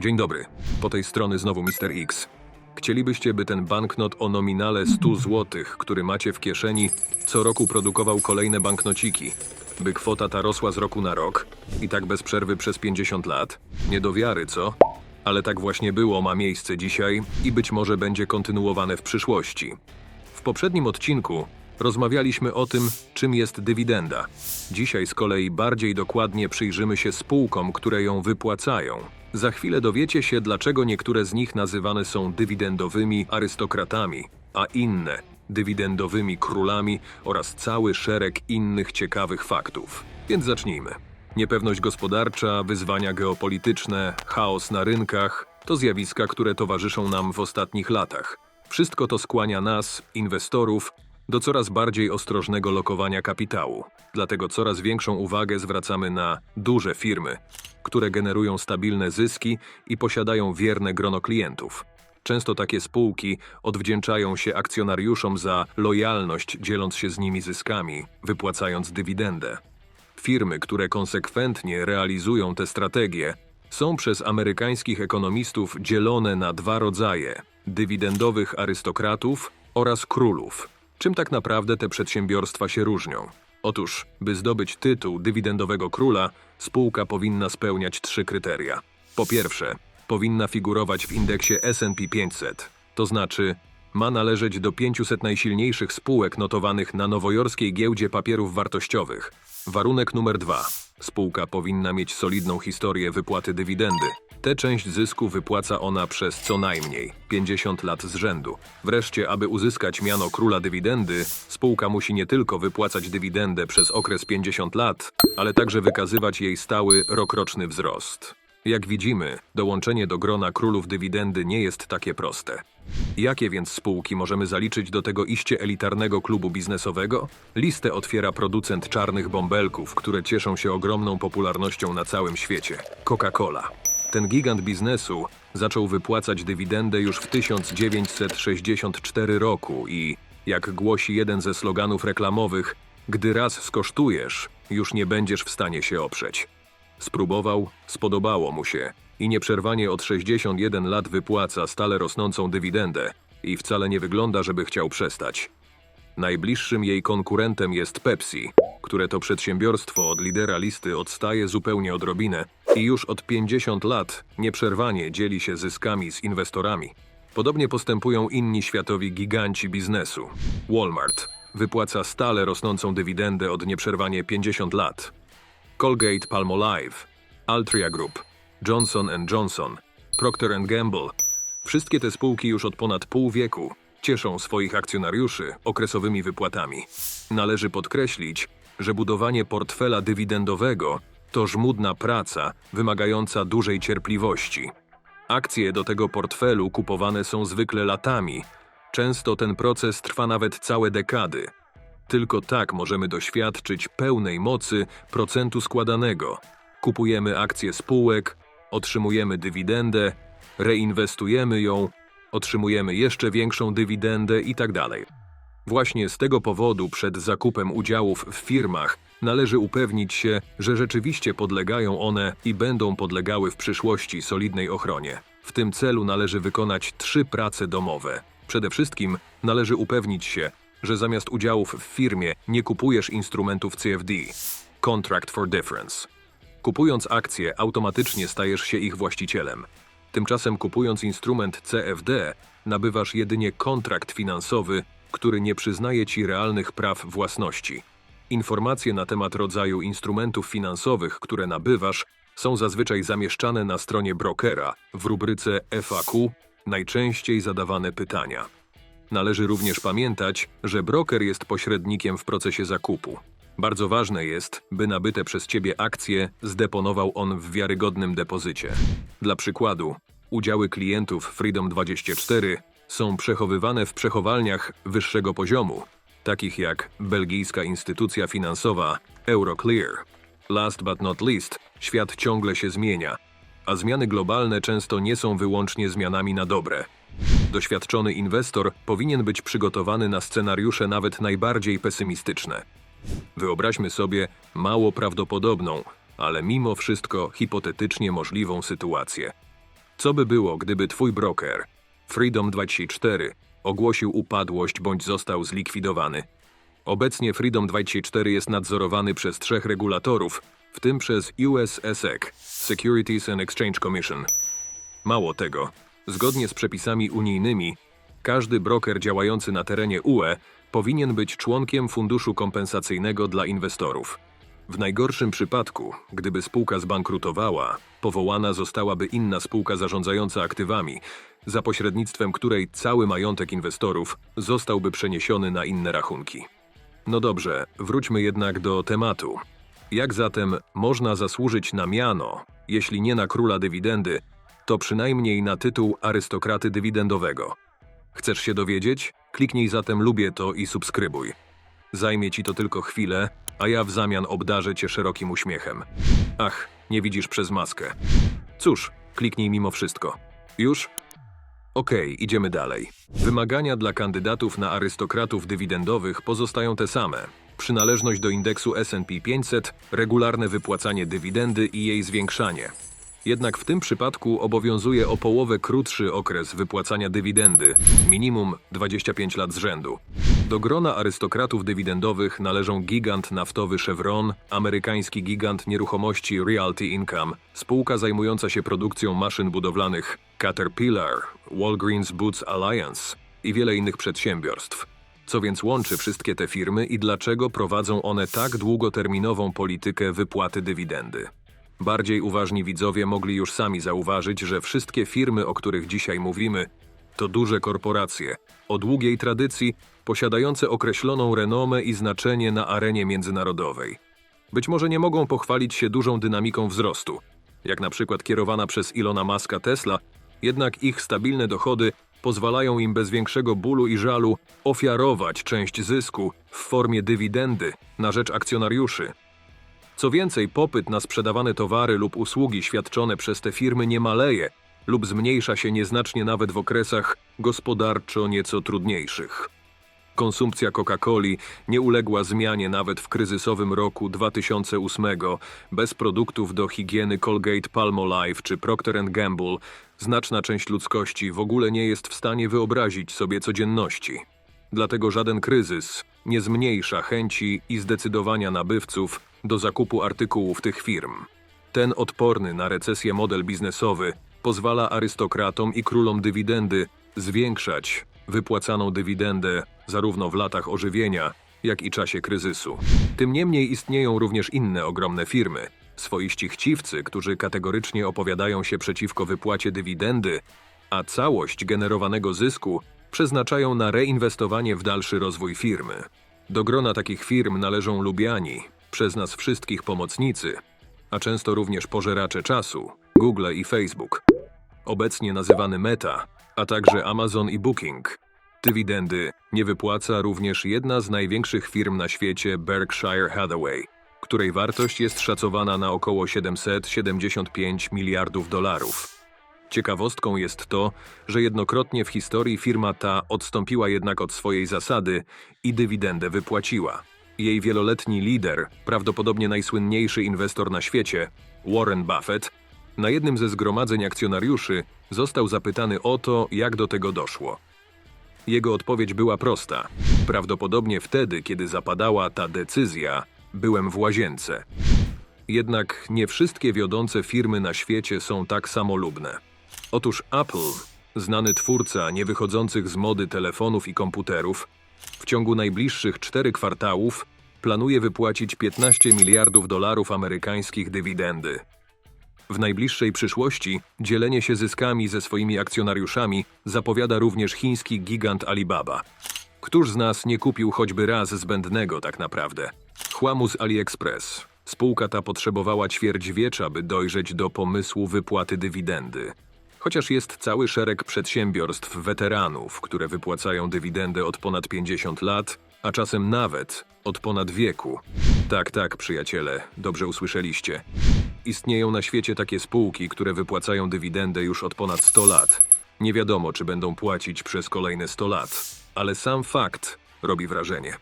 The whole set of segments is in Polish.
Dzień dobry. Po tej strony znowu Mr. X. Chcielibyście, by ten banknot o nominale 100 zł, który macie w kieszeni, co roku produkował kolejne banknociki? By kwota ta rosła z roku na rok i tak bez przerwy przez 50 lat? Nie do wiary, co? Ale tak właśnie było, ma miejsce dzisiaj i być może będzie kontynuowane w przyszłości. W poprzednim odcinku rozmawialiśmy o tym, czym jest dywidenda. Dzisiaj z kolei bardziej dokładnie przyjrzymy się spółkom, które ją wypłacają. Za chwilę dowiecie się, dlaczego niektóre z nich nazywane są dywidendowymi arystokratami, a inne dywidendowymi królami oraz cały szereg innych ciekawych faktów. Więc zacznijmy. Niepewność gospodarcza, wyzwania geopolityczne, chaos na rynkach to zjawiska, które towarzyszą nam w ostatnich latach. Wszystko to skłania nas, inwestorów, do coraz bardziej ostrożnego lokowania kapitału. Dlatego coraz większą uwagę zwracamy na duże firmy, które generują stabilne zyski i posiadają wierne grono klientów. Często takie spółki odwdzięczają się akcjonariuszom za lojalność, dzieląc się z nimi zyskami, wypłacając dywidendę. Firmy, które konsekwentnie realizują te strategie, są przez amerykańskich ekonomistów dzielone na dwa rodzaje: dywidendowych arystokratów oraz królów. Czym tak naprawdę te przedsiębiorstwa się różnią? Otóż, by zdobyć tytuł dywidendowego króla, spółka powinna spełniać trzy kryteria. Po pierwsze, powinna figurować w indeksie S&P 500, to znaczy ma należeć do 500 najsilniejszych spółek notowanych na nowojorskiej giełdzie papierów wartościowych. Warunek numer dwa. Spółka powinna mieć solidną historię wypłaty dywidendy. Tę część zysku wypłaca ona przez co najmniej 50 lat z rzędu. Wreszcie, aby uzyskać miano króla dywidendy, spółka musi nie tylko wypłacać dywidendę przez okres 50 lat, ale także wykazywać jej stały rokroczny wzrost. Jak widzimy, dołączenie do grona królów dywidendy nie jest takie proste. Jakie więc spółki możemy zaliczyć do tego iście elitarnego klubu biznesowego? Listę otwiera producent czarnych bąbelków, które cieszą się ogromną popularnością na całym świecie Coca-Cola. Ten gigant biznesu zaczął wypłacać dywidendę już w 1964 roku i, jak głosi jeden ze sloganów reklamowych, gdy raz skosztujesz, już nie będziesz w stanie się oprzeć. Spróbował, spodobało mu się i nieprzerwanie od 61 lat wypłaca stale rosnącą dywidendę i wcale nie wygląda, żeby chciał przestać. Najbliższym jej konkurentem jest Pepsi, które to przedsiębiorstwo od lidera listy odstaje zupełnie odrobinę i już od 50 lat nieprzerwanie dzieli się zyskami z inwestorami. Podobnie postępują inni światowi giganci biznesu. Walmart wypłaca stale rosnącą dywidendę od nieprzerwanie 50 lat. Colgate Palmolive, Altria Group, Johnson Johnson, Procter Gamble. Wszystkie te spółki już od ponad pół wieku cieszą swoich akcjonariuszy okresowymi wypłatami. Należy podkreślić, że budowanie portfela dywidendowego to żmudna praca wymagająca dużej cierpliwości. Akcje do tego portfelu kupowane są zwykle latami. Często ten proces trwa nawet całe dekady. Tylko tak możemy doświadczyć pełnej mocy procentu składanego. Kupujemy akcje spółek, otrzymujemy dywidendę, reinwestujemy ją, otrzymujemy jeszcze większą dywidendę itd. Właśnie z tego powodu przed zakupem udziałów w firmach należy upewnić się, że rzeczywiście podlegają one i będą podlegały w przyszłości solidnej ochronie. W tym celu należy wykonać trzy prace domowe. Przede wszystkim należy upewnić się, że zamiast udziałów w firmie nie kupujesz instrumentów CFD Contract for Difference. Kupując akcje, automatycznie stajesz się ich właścicielem. Tymczasem kupując instrument CFD, nabywasz jedynie kontrakt finansowy, który nie przyznaje ci realnych praw własności. Informacje na temat rodzaju instrumentów finansowych, które nabywasz, są zazwyczaj zamieszczane na stronie brokera w rubryce FAQ najczęściej zadawane pytania. Należy również pamiętać, że broker jest pośrednikiem w procesie zakupu. Bardzo ważne jest, by nabyte przez ciebie akcje zdeponował on w wiarygodnym depozycie. Dla przykładu, udziały klientów Freedom24 są przechowywane w przechowalniach wyższego poziomu, takich jak belgijska instytucja finansowa Euroclear. Last but not least, świat ciągle się zmienia, a zmiany globalne często nie są wyłącznie zmianami na dobre. Doświadczony inwestor powinien być przygotowany na scenariusze nawet najbardziej pesymistyczne. Wyobraźmy sobie mało prawdopodobną, ale mimo wszystko hipotetycznie możliwą sytuację. Co by było, gdyby twój broker, Freedom24, ogłosił upadłość bądź został zlikwidowany? Obecnie Freedom24 jest nadzorowany przez trzech regulatorów, w tym przez US SEC, Securities and Exchange Commission. Mało tego, zgodnie z przepisami unijnymi, każdy broker działający na terenie UE powinien być członkiem funduszu kompensacyjnego dla inwestorów. W najgorszym przypadku, gdyby spółka zbankrutowała, powołana zostałaby inna spółka zarządzająca aktywami, za pośrednictwem której cały majątek inwestorów zostałby przeniesiony na inne rachunki. No dobrze, wróćmy jednak do tematu. Jak zatem można zasłużyć na miano, jeśli nie na króla dywidendy, to przynajmniej na tytuł arystokraty dywidendowego? Chcesz się dowiedzieć? Kliknij zatem lubię to i subskrybuj. Zajmie ci to tylko chwilę, a ja w zamian obdarzę cię szerokim uśmiechem. Ach, nie widzisz przez maskę. Cóż, kliknij mimo wszystko. Już? Okej, idziemy dalej. Wymagania dla kandydatów na arystokratów dywidendowych pozostają te same. Przynależność do indeksu S&P 500, regularne wypłacanie dywidendy i jej zwiększanie. Jednak w tym przypadku obowiązuje o połowę krótszy okres wypłacania dywidendy, minimum 25 lat z rzędu. Do grona arystokratów dywidendowych należą gigant naftowy Chevron, amerykański gigant nieruchomości Realty Income, spółka zajmująca się produkcją maszyn budowlanych Caterpillar, Walgreens Boots Alliance i wiele innych przedsiębiorstw. Co więc łączy wszystkie te firmy i dlaczego prowadzą one tak długoterminową politykę wypłaty dywidendy? Bardziej uważni widzowie mogli już sami zauważyć, że wszystkie firmy, o których dzisiaj mówimy, to duże korporacje o długiej tradycji, posiadające określoną renomę i znaczenie na arenie międzynarodowej. Być może nie mogą pochwalić się dużą dynamiką wzrostu, jak na przykład kierowana przez Ilona Maska Tesla, jednak ich stabilne dochody pozwalają im bez większego bólu i żalu ofiarować część zysku w formie dywidendy na rzecz akcjonariuszy. Co więcej, popyt na sprzedawane towary lub usługi świadczone przez te firmy nie maleje lub zmniejsza się nieznacznie nawet w okresach gospodarczo nieco trudniejszych. Konsumpcja Coca-Coli nie uległa zmianie nawet w kryzysowym roku 2008. Bez produktów do higieny Colgate Palmolive czy Procter Gamble znaczna część ludzkości w ogóle nie jest w stanie wyobrazić sobie codzienności. Dlatego żaden kryzys nie zmniejsza chęci i zdecydowania nabywców do zakupu artykułów tych firm. Ten odporny na recesję model biznesowy pozwala arystokratom i królom dywidendy zwiększać wypłacaną dywidendę zarówno w latach ożywienia, jak i czasie kryzysu. Tym niemniej istnieją również inne ogromne firmy, swoiści chciwcy, którzy kategorycznie opowiadają się przeciwko wypłacie dywidendy, a całość generowanego zysku przeznaczają na reinwestowanie w dalszy rozwój firmy. Do grona takich firm należą lubiani, przez nas wszystkich pomocnicy, a często również pożeracze czasu, Google i Facebook. Obecnie nazywany Meta, a także Amazon i Booking. Dywidendy nie wypłaca również jedna z największych firm na świecie Berkshire Hathaway, której wartość jest szacowana na około 775 miliardów dolarów. Ciekawostką jest to, że jednokrotnie w historii firma ta odstąpiła jednak od swojej zasady i dywidendę wypłaciła. Jej wieloletni lider, prawdopodobnie najsłynniejszy inwestor na świecie, Warren Buffett, na jednym ze zgromadzeń akcjonariuszy został zapytany o to, jak do tego doszło. Jego odpowiedź była prosta. Prawdopodobnie wtedy, kiedy zapadała ta decyzja, byłem w łazience. Jednak nie wszystkie wiodące firmy na świecie są tak samolubne. Otóż Apple, znany twórca niewychodzących z mody telefonów i komputerów, w ciągu najbliższych czterech kwartałów planuje wypłacić 15 miliardów dolarów amerykańskich dywidendy. W najbliższej przyszłości dzielenie się zyskami ze swoimi akcjonariuszami zapowiada również chiński gigant Alibaba. Któż z nas nie kupił choćby raz zbędnego tak naprawdę? Chłamu z AliExpress. Spółka ta potrzebowała ćwierćwiecza, by dojrzeć do pomysłu wypłaty dywidendy. Chociaż jest cały szereg przedsiębiorstw weteranów, które wypłacają dywidendę od ponad 50 lat, a czasem nawet od ponad wieku. Tak, tak, przyjaciele, dobrze usłyszeliście. Istnieją na świecie takie spółki, które wypłacają dywidendę już od ponad 100 lat. Nie wiadomo, czy będą płacić przez kolejne 100 lat, ale sam fakt robi wrażenie.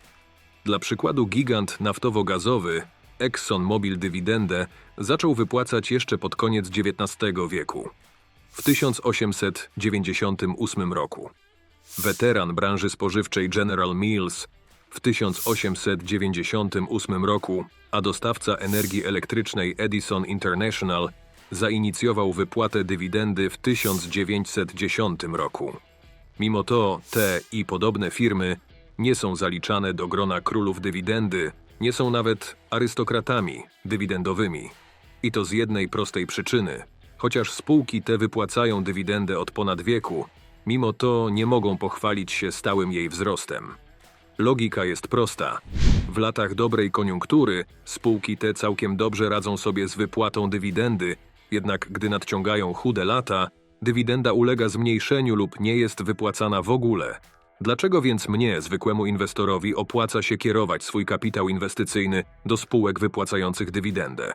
Dla przykładu gigant naftowo-gazowy ExxonMobil dywidendę zaczął wypłacać jeszcze pod koniec XIX wieku. W 1898 roku. Weteran branży spożywczej General Mills w 1898 roku, a dostawca energii elektrycznej Edison International zainicjował wypłatę dywidendy w 1910 roku. Mimo to te i podobne firmy nie są zaliczane do grona królów dywidendy, nie są nawet arystokratami dywidendowymi. I to z jednej prostej przyczyny. Chociaż spółki te wypłacają dywidendę od ponad wieku, mimo to nie mogą pochwalić się stałym jej wzrostem. Logika jest prosta. W latach dobrej koniunktury spółki te całkiem dobrze radzą sobie z wypłatą dywidendy, jednak gdy nadciągają chude lata, dywidenda ulega zmniejszeniu lub nie jest wypłacana w ogóle. Dlaczego więc mnie, zwykłemu inwestorowi, opłaca się kierować swój kapitał inwestycyjny do spółek wypłacających dywidendę?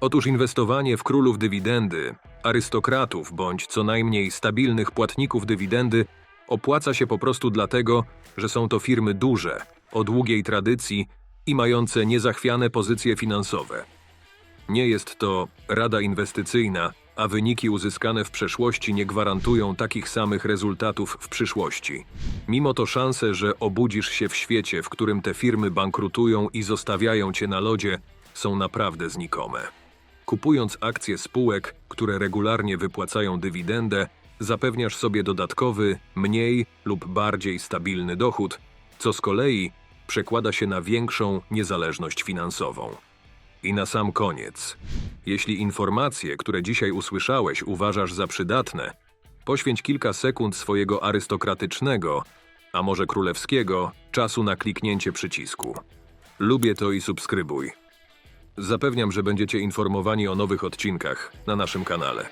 Otóż inwestowanie w królów dywidendy, arystokratów bądź co najmniej stabilnych płatników dywidendy opłaca się po prostu dlatego, że są to firmy duże, o długiej tradycji i mające niezachwiane pozycje finansowe. Nie jest to rada inwestycyjna, a wyniki uzyskane w przeszłości nie gwarantują takich samych rezultatów w przyszłości. Mimo to szanse, że obudzisz się w świecie, w którym te firmy bankrutują i zostawiają cię na lodzie, są naprawdę znikome. Kupując akcje spółek, które regularnie wypłacają dywidendę, zapewniasz sobie dodatkowy, mniej lub bardziej stabilny dochód, co z kolei przekłada się na większą niezależność finansową. I na sam koniec. Jeśli informacje, które dzisiaj usłyszałeś, uważasz za przydatne, poświęć kilka sekund swojego arystokratycznego, a może królewskiego, czasu na kliknięcie przycisku. Lubię to i subskrybuj. Zapewniam, że będziecie informowani o nowych odcinkach na naszym kanale.